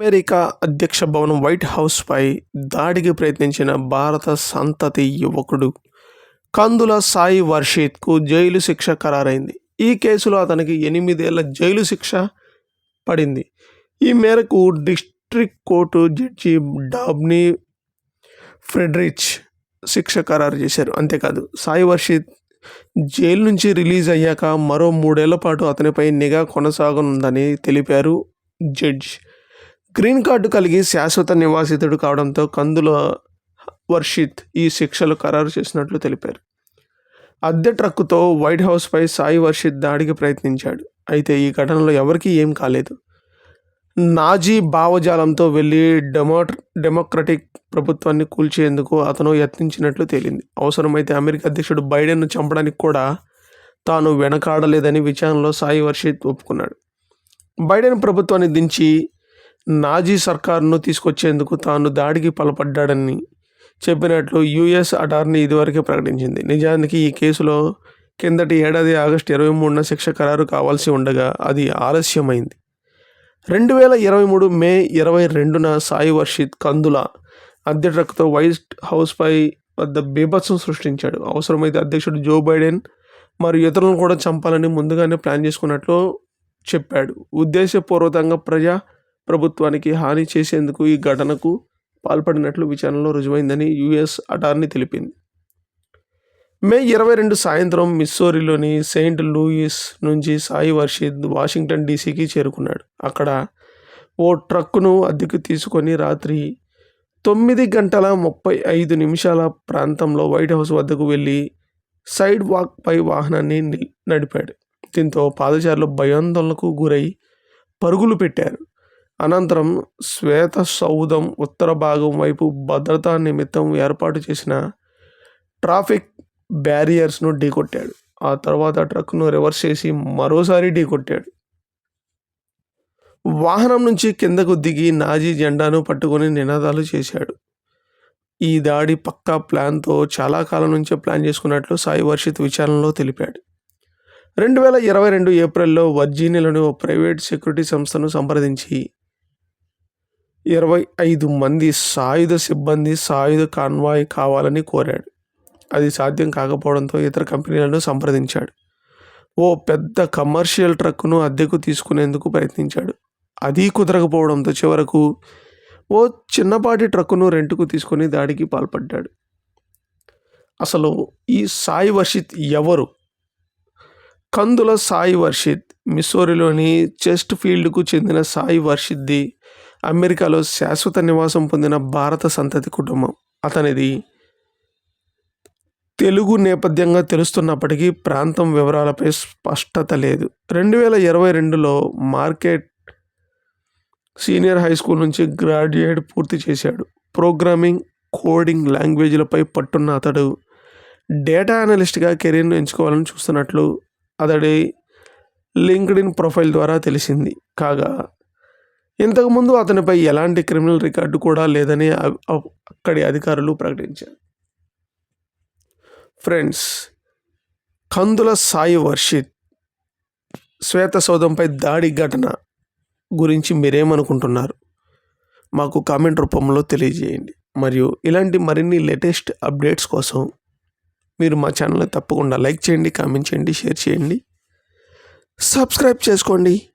America అధ్యక్ష భవనం white హౌస్పై దాడికి ప్రయత్నించిన భారత సంతతి యువకుడు కందుల సాయి వర్షీత్కు జైలు శిక్ష ఖరారైంది. ఈ కేసులో అతనికి ఎనిమిదేళ్ళ జైలు శిక్ష పడింది. ఈ మేరకు district court judge Dabney Friedrich శిక్ష ఖరారు చేశారు. అంతేకాదు సాయి వర్షిత్ జైలు నుంచి రిలీజ్ అయ్యాక మరో మూడేళ్ళ పాటు అతనిపై నిఘా కొనసాగనుందని తెలిపారు జడ్జ్. గ్రీన్ కార్డు కలిగి శాశ్వత నివాసితుడు కావడంతో కందుల వర్షిత్ ఈ శిక్షలు ఖరారు చేసినట్లు తెలిపారు. అద్దె ట్రక్కుతో వైట్ హౌస్పై సాయి వర్షిత్ దాడికి ప్రయత్నించాడు. అయితే ఈ ఘటనలో ఎవరికీ ఏం కాలేదు. నాజీ భావజాలంతో వెళ్ళి డెమో డెమోక్రటిక్ ప్రభుత్వాన్ని కూల్చేందుకు అతను యత్నించినట్లు తేలింది. అవసరమైతే అమెరికా అధ్యక్షుడు బైడెన్ను చంపడానికి కూడా తాను వెనకాడలేదని విచారణలో సాయి వర్షిత్ ఒప్పుకున్నాడు. బైడెన్ ప్రభుత్వాన్ని దించి నాజీ సర్కారును తీసుకొచ్చేందుకు తాను దాడికి పాల్పడ్డాడని చెప్పినట్లు యుఎస్ అటార్నీ ఇదివరకే ప్రకటించింది. నిజానికి ఈ కేసులో కిందటి ఏడాది ఆగస్టు ఇరవై మూడున శిక్ష ఖరారు కావాల్సి ఉండగా అది ఆలస్యమైంది. రెండు వేల ఇరవై మూడు మే ఇరవై రెండున సాయి వర్షిత్ కందుల అద్దె ట్రక్తో వైట్ హౌస్పై వద్ద బీభత్సం సృష్టించాడు. అవసరమైతే అధ్యక్షుడు జో బైడెన్ మరియు ఇతరులను కూడా చంపాలని ముందుగానే ప్లాన్ చేసుకున్నట్లు చెప్పాడు. ఉద్దేశపూర్వకంగా ప్రజా ప్రభుత్వానికి హాని చేసేందుకు ఈ ఘటనకు పాల్పడినట్లు విచారణలో రుజువైందని యుఎస్ అటార్నీ తెలిపింది. మే ఇరవై రెండు సాయంత్రం మిస్సోరీలోని సెయింట్ లూయిస్ నుంచి సాయి వర్షిద్ వాషింగ్టన్ డీసీకి చేరుకున్నాడు. అక్కడ ఓ ట్రక్కును అద్దెకు తీసుకొని రాత్రి తొమ్మిది గంటల ముప్పై ఐదు నిమిషాల ప్రాంతంలో వైట్ హౌస్ వద్దకు వెళ్ళి సైడ్ వాక్పై వాహనాన్ని నడిపాడు. దీంతో పాదచారులు భయాందోళనకు గురై పరుగులు పెట్టారు. అనంతరం శ్వేత సౌధం ఉత్తర భాగం వైపు భద్రతా నిమిత్తం ఏర్పాటు చేసిన ట్రాఫిక్ బ్యారియర్స్ను ఢీకొట్టాడు. ఆ తర్వాత ట్రక్ను రివర్స్ చేసి మరోసారి ఢీకొట్టాడు. వాహనం నుంచి కిందకు దిగి నాజీ జెండాను పట్టుకొని నినాదాలు చేశాడు. ఈ దాడి పక్కా ప్లాన్తో చాలా కాలం నుంచే ప్లాన్ చేసుకున్నట్లు సాయి వర్షిత్ విచారణలో తెలిపాడు. రెండు వేల ఇరవై రెండు ఏప్రిల్లో వర్జీనియాలోని ఓ ప్రైవేట్ సెక్యూరిటీ సంస్థను సంప్రదించి ఇరవై ఐదు మంది సాయుధ సిబ్బంది సాయుధ కాన్వాయ్ కావాలని కోరాడు. అది సాధ్యం కాకపోవడంతో ఇతర కంపెనీలను సంప్రదించాడు. ఓ పెద్ద కమర్షియల్ ట్రక్కును అద్దెకు తీసుకునేందుకు ప్రయత్నించాడు. అది కుదరకపోవడంతో చివరకు ఓ చిన్నపాటి ట్రక్కును రెంటుకు తీసుకొని దాడికి పాల్పడ్డాడు. అసలు ఈ సాయి వర్షిత్ ఎవరు? కందుల సాయి వర్షిత్ మిస్సోరిలోని చెస్ట్ ఫీల్డ్కు చెందిన సాయి వర్షిద్ది అమెరికాలో శాశ్వత నివాసం పొందిన భారత సంతతి కుటుంబం. అతనిది తెలుగు నేపథ్యంగా తెలుస్తున్నప్పటికీ ప్రాంతం వివరాలపై స్పష్టత లేదు. రెండు వేల ఇరవై రెండులో మార్కెట్ సీనియర్ హై స్కూల్ నుంచి గ్రాడ్యుయేట్ పూర్తి చేశాడు. ప్రోగ్రామింగ్ కోడింగ్ లాంగ్వేజ్లపై పట్టున్న అతడు డేటా అనలిస్ట్గా కెరీర్ను ఎంచుకోవాలని చూస్తున్నట్లు అతడి లింక్డ్ ఇన్ ప్రొఫైల్ ద్వారా తెలిసింది. కాగా ఇంతకుముందు అతనిపై ఎలాంటి క్రిమినల్ రికార్డు కూడా లేదని అక్కడి అధికారులు ప్రకటించారు. ఫ్రెండ్స్ కందుల సాయి వర్షిత్ శ్వేత సౌధంపై దాడి ఘటన గురించి మీరేమనుకుంటున్నారు? మాకు కామెంట్ రూపంలో తెలియజేయండి. మరియు ఇలాంటి మరిన్ని లేటెస్ట్ అప్డేట్స్ కోసం మీరు మా ఛానల్ని తప్పకుండా లైక్ చేయండి కామెంట్ చేయండి షేర్ చేయండి. సబ్స్క్రైబ్ చేసుకోండి.